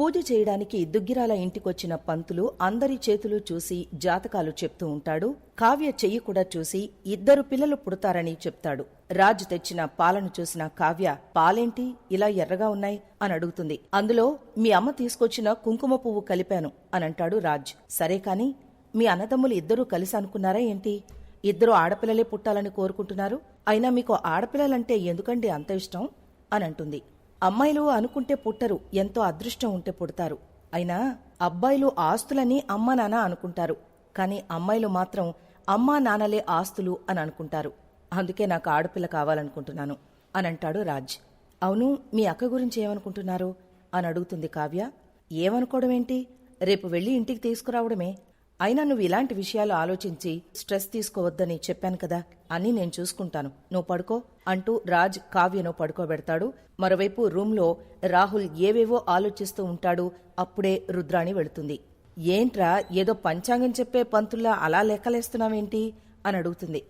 పూజ చేయడానికి దుగ్గిరాల ఇంటికొచ్చిన పంతులు అందరి చేతులు చూసి జాతకాలు చెప్తూ ఉంటాడు. కావ్య చెయ్యి కూడా చూసి ఇద్దరు పిల్లలు పుడతారని చెప్తాడు. రాజు తెచ్చిన పాలను చూసిన కావ్య పాలేంటి? ఇలా ఎర్రగా ఉన్నాయి? అని అడుగుతుంది. అందులో మీ అమ్మ తీసుకొచ్చిన కుంకుమ పువ్వు కలిపాను అని అంటాడు రాజ్. సరే కాని మీ అన్నదమ్ములు ఇద్దరూ కలిసి అనుకున్నారా ఏంటి? ఇద్దరు ఆడపిల్లలే పుట్టాలని కోరుకుంటున్నారు. అయినా మీకు ఆడపిల్లలంటే ఎందుకండి అంత ఇష్టం? అని అంటుంది. అమ్మాయిలు అనుకుంటే పుట్టరు ఎంతో అదృష్టం ఉంటే పుడతారు. అయినా అబ్బాయిలు ఆస్తులని అమ్మా నాన్న అనుకుంటారు. కానీ అమ్మాయిలు మాత్రం అమ్మా నాన్నలే ఆస్తులు అని అనుకుంటారు. అందుకే నాకు ఆడపిల్ల కావాలనుకుంటున్నాను అని అంటాడు రాజ్. అవును మీ అక్క గురించి ఏమనుకుంటున్నారు? అని అడుగుతుంది కావ్య. ఏమనుకోవడం ఏంటి రేపు వెళ్ళి ఇంటికి తీసుకురావడమే. అయినా నువ్వు ఇలాంటి విషయాలు ఆలోచించి స్ట్రెస్ తీసుకోవద్దని చెప్పాను కదా అని నేను చూసుకుంటాను. నువ్వు పడుకో అంటూ రాజ్ కావ్యను పడుకోబెడతాడు. మరోవైపు రూంలో రాహుల్ ఏవేవో ఆలోచిస్తూ ఉంటాడు. అప్పుడే రుద్రాణి వెళుతుంది. ఏంట్రా ఏదో పంచాంగం చెప్పే పంతుల్లా అలా లెక్కలేస్తున్నావేంటి? అని అడుగుతుంది.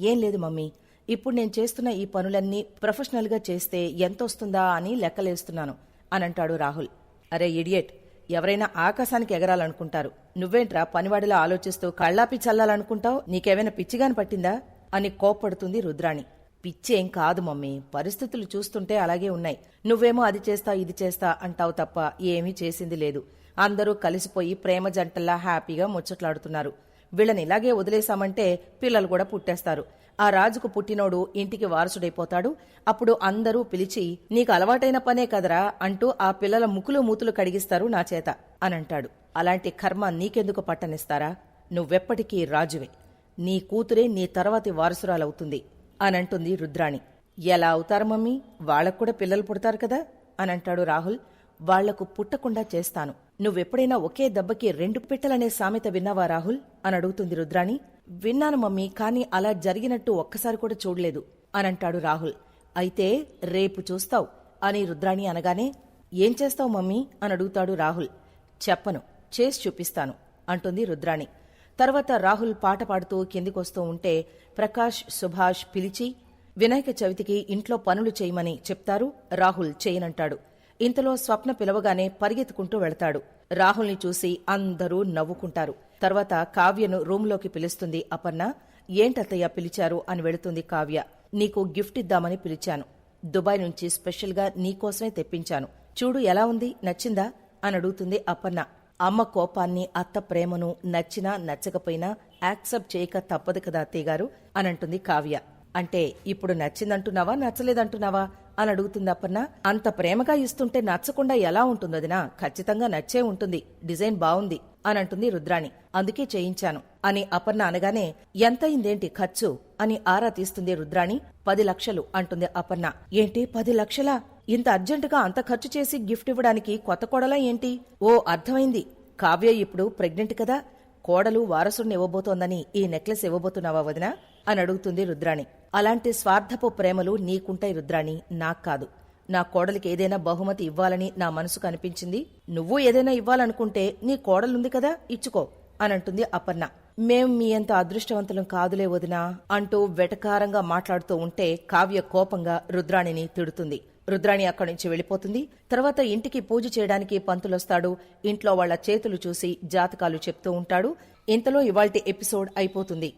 ఏం లేదు మమ్మీ ఇప్పుడు నేను చేస్తున్న ఈ పనులన్నీ ప్రొఫెషనల్గా చేస్తే ఎంతొస్తుందా అని లెక్కలేస్తున్నాను అని అంటాడు రాహుల్. అరే ఇడియట్ ఎవరైనా ఆకాశానికి ఎగరాలనుకుంటారు. నువ్వేంట్రా పనివాడిలా ఆలోచిస్తూ కళ్ళాపి చల్లాలనుకుంటావు? నీకేమైనా పిచ్చిగాని పట్టిందా? అని కోప్పడుతుంది రుద్రాణి. పిచ్చేం కాదు మమ్మీ. పరిస్థితులు చూస్తుంటే అలాగే ఉన్నాయి. నువ్వేమో అది చేస్తా ఇది చేస్తా అంటావు తప్ప ఏమీ చేసింది లేదు. అందరూ కలిసిపోయి ప్రేమ జంటల్లా హ్యాపీగా ముచ్చట్లాడుతున్నారు. వీళ్ళని ఇలాగే వదిలేశామంటే పిల్లలు కూడా పుట్టేస్తారు. ఆ రాజుకు పుట్టినోడు ఇంటికి వారసుడైపోతాడు. అప్పుడు అందరూ పిలిచి నీకు అలవాటైన పనే కదరా అంటూ ఆ పిల్లల ముక్కులు మూతులు కడిగిస్తారు నా చేత అనంటాడు అలాంటి కర్మ నీకెందుకు పట్టనిస్తారా? నువ్వెప్పటికీ రాజువే. నీ కూతురే నీ తర్వాతి వారసురాలవుతుంది అనంటుంది రుద్రాణి. ఎలా అవుతారు మమ్మీ? వాళ్ళకు కూడా పిల్లలు పుడతారు కదా అనంటాడు రాహుల్. వాళ్ళకు పుట్టకుండా చేస్తాను. నువ్వెప్పుడైనా ఒకే దెబ్బకి రెండు పిట్టలనే సామెత విన్నావా రాహుల్? అని అడుగుతుంది రుద్రాణి. విన్నాను మమ్మీ కానీ అలా జరిగినట్టు ఒక్కసారి కూడా చూడలేదు అనంటాడు రాహుల్. అయితే రేపు చూస్తావు అని రుద్రాణి అనగానే ఏం చేస్తావు మమ్మీ? అని అడుగుతాడు రాహుల్. చెప్పను చేసి చూపిస్తాను అంటుంది రుద్రాణి. తర్వాత రాహుల్ పాట పాడుతూ కిందికొస్తూ ఉంటే ప్రకాష్ సుభాష్ పిలిచి వినాయక చవితికి ఇంట్లో పనులు చేయమని చెప్తారు రాహుల్ చేయనంటాడు. ఇంతలో స్వప్న పిలవగానే పరిగెత్తుకుంటూ వెళతాడు. రాహుల్ని చూసి అందరూ నవ్వుకుంటారు. తర్వాత కావ్యను రూంలోకి పిలుస్తుంది. అపర్ణ ఏంటత్తయ్య పిలిచారు? అని వెళుతుంది కావ్య. నీకు గిఫ్ట్ ఇద్దామని పిలిచాను. దుబాయ్ నుంచి స్పెషల్గా నీకోసమే తెప్పించాను. చూడు ఎలా ఉంది? నచ్చిందా? అని అడుగుతుంది అపర్ణ. అమ్మ కోపాన్ని అత్త ప్రేమను నచ్చినా నచ్చకపోయినా యాక్సెప్ట్ చేయక తప్పదు కదా అత్తయ్య గారు? కావ్య. అంటే ఇప్పుడు నచ్చిందంటున్నావా నచ్చలేదంటున్నావా? అని అడుగుతుంది అపర్ణ. అంత ప్రేమగా ఇస్తుంటే నచ్చకుండా ఎలా ఉంటుందదినా ఖచ్చితంగా నచ్చే ఉంటుంది. డిజైన్ బాగుంది. అని అంటుంది రుద్రాణి. అందుకే చేయించాను. అని అపర్ణ అనగానే ఎంతయిందేంటి ఖర్చు? అని ఆరా తీస్తుంది రుద్రాణి. పది లక్షలు. అంటుంది అపర్ణ. ఏంటి? పది లక్షలా? ఇంత అర్జెంటుగా అంత ఖర్చు చేసి గిఫ్ట్ ఇవ్వడానికి కొత్త కోడలా ఏంటి? ఓ అర్థమైంది. కావ్య ఇప్పుడు ప్రెగ్నెంట్ కదా. కోడలు వారసుడిని ఇవ్వబోతోందని ఈ నెక్లెస్ ఇవ్వబోతున్నావా వదినా? అని అడుగుతుంది రుద్రాణి. అలాంటి స్వార్థపు ప్రేమలు నీకుంటాయి రుద్రాణి. నాకు కాదు. నా కోడలికి ఏదైనా బహుమతి ఇవ్వాలని నా మనసుకు అనిపించింది నువ్వు ఏదైనా ఇవ్వాలనుకుంటే నీ కోడలుంది కదా ఇచ్చుకో అని అంటుంది అపర్ణ. మేం మీ అంత అదృష్టవంతులం కాదులే వదినా అంటూ వెటకారంగా మాట్లాడుతూ ఉంటే కావ్య కోపంగా రుద్రాణిని తిడుతుంది. రుద్రాణి అక్కడి నుంచి వెళ్ళిపోతుంది. తర్వాత ఇంటికి పూజ చేయడానికి పంతులొస్తాడు. ఇంట్లో వాళ్ళ చేతులు చూసి జాతకాలు చెప్తూ ఉంటాడు. ఇంతలో ఇవాల్టి ఎపిసోడ్ అయిపోతుంది.